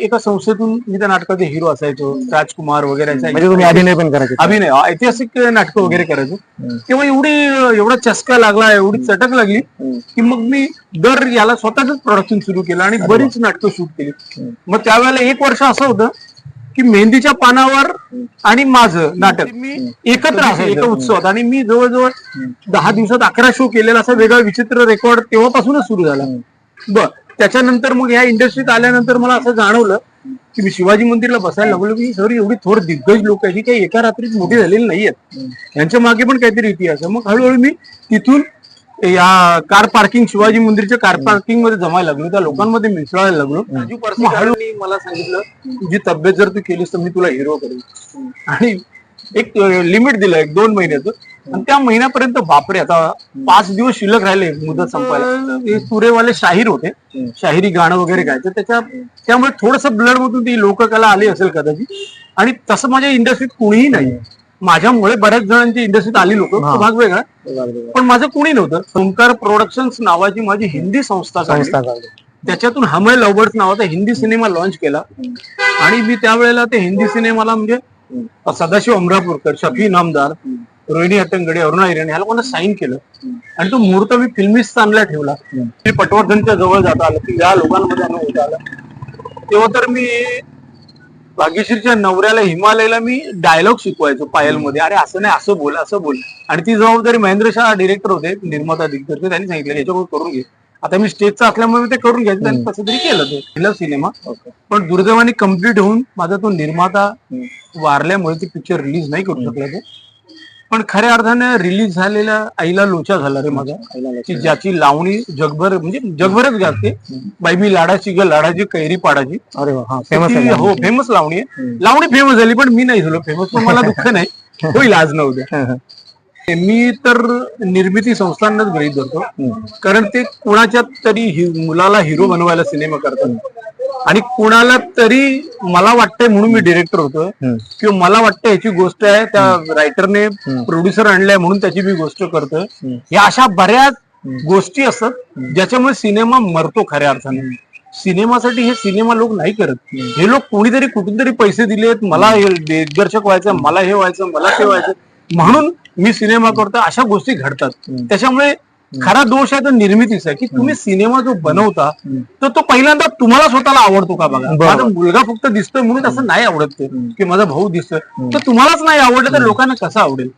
एका संस्थेतून मी त्या नाटकाचे हिरो असायचो राजकुमार वगैरे असायचे. म्हणजे तुम्ही अभिनय पण करायचे. अभिनय ऐतिहासिक नाटकं वगैरे करायचो. तेव्हा एवढी एवढा चस्का लागला एवढी चटक लागली. की मग मी दर याला स्वतःच प्रोडक्शन सुरू केलं आणि बरीच नाटकं शूट केली. मग त्यावेळेला एक वर्ष असं होतं की मेहंदीच्या पानावर आणि माझं नाटक मी एकत्र असायचं एका उत्सवात. आणि मी जवळजवळ दहा दिवसात अकरा शो केलेला असा वेगळा विचित्र रेकॉर्ड तेव्हापासूनच सुरू झाला. बर. त्याच्यानंतर मग ह्या इंडस्ट्रीत आल्यानंतर मला असं जाणवलं की मी शिवाजी मंदिरला बसायला लागलो. की सर एवढी थोर दिग्गज लोक आहेत. ही काही एका रात्रीत मोठी झालेली नाहीयेत. यांच्या मागे पण काहीतरी इतिहास आहे. मग हळूहळू मी तिथून या कार पार्किंग शिवाजी मंदिरच्या कार पार्किंगमध्ये जमायला लागलो. त्या लोकांमध्ये मिसळायला लागलो. हळूहळू मला सांगितलं तुझी तब्येत जर तू केलीस तर मी तुला हिरो करेन. आणि एक लिमिट दिलं एक दोन महिन्याचं. आणि त्या महिन्यापर्यंत बापरे आता पाच दिवस शिल्लक राहिले मुदत संपायला. हे. तुरेवाले शाहीर होते. शाहिरी गाणं वगैरे गायचं. त्याच्या त्यामुळे थोडस ब्लड मधून ती लोककला आली असेल कदाचित. आणि तसं माझ्या इंडस्ट्रीत कुणीही नाही. माझ्यामुळे बऱ्याच जणांची इंडस्ट्रीत आली लोक. भाग वेगळा. पण माझं कुणी नव्हतं. ओंकार प्रोडक्शन्स नावाची माझी हिंदी संस्था. त्याच्यातून हमय लव्हर्स नावाचा हिंदी सिनेमा लॉन्च केला. आणि मी त्यावेळेला ते हिंदी सिनेमाला म्हणजे सदाशिव अमरापूरकर शफी नामदार रोहिणी हट्टंगडे अरुणा हिरण ह्या लोकांना साईन केलं? आणि तो मुहूर्त मी फिल्मिस्तानला ठेवला. मी पटवर्धनच्या जवळ जाता आलं की या लोकांमध्ये होता आला. तेव्हा तर मी भाग्यश्रीच्या नवऱ्याला हिमालयाला मी डायलॉग शिकवायचो पायलमध्ये अरे असं नाही असं बोल असं बोल. आणि ती जबाबदारी महेंद्र शाह डिरेक्टर होते निर्माता दिग्दर्शक त्यांनी सांगितलं याच्याकडून करून घे. आता मी स्टेजचा असल्यामुळे ते करून घ्यायचं त्यांनी कसं तरी केलं ते. पहिला सिनेमा पण दुर्दैवाने कंप्लीट होऊन माझा तो निर्माता वारल्यामुळे ते पिक्चर रिलीज नाही करू शकला तो. पण खऱ्या अर्थाने रिलीज झालेल्या आईला लोचा झाला रे माझा. की ज्याची लावणी जगभर म्हणजे जगभरच गाजते. बाई मी लाडाची ग लाडाची कैरी पाडाची अरे हा फेमस हो फेमस लावणी आहे. लावणी फेमस झाली पण मी नाही झालो फेमस पण मला दुःख नाही. होईल आज न उद्या. मी तर निर्मिती संस्थांनाच गृहीत धरतो कारण ते कोणाच्या तरी मुलाला हिरो बनवायला सिनेमा करतात. आणि कोणाला तरी मला वाटतंय म्हणून मी डिरेक्टर हम्म. किंवा मला वाटतं याची गोष्ट आहे त्या रायटरने प्रोड्युसर आणलाय म्हणून त्याची मी गोष्ट करतोय. या अशा बऱ्याच गोष्टी असतात ज्याच्यामुळे सिनेमा मरतो खऱ्या अर्थाने. सिनेमासाठी हे सिनेमा लोक नाही करत. हे लोक कोणीतरी कुठून तरी पैसे दिलेत मला हे दिग्दर्शक व्हायचं मला हे व्हायचं मला ते व्हायचं. म्हणून मी सिनेमा करतो अशा गोष्टी घडतात. त्याच्यामुळे खरा दोष आहे तो निर्मितीचा की तुम्ही सिनेमा जो बनवता तर तो पहिल्यांदा तुम्हाला स्वतःला आवडतो का बघा. माझा मुलगा फक्त दिसतोय म्हणून असं नाही आवडत ते की माझा भाऊ दिसतोय. तर तुम्हालाच नाही आवडलं तर लोकांना कसं आवडेल?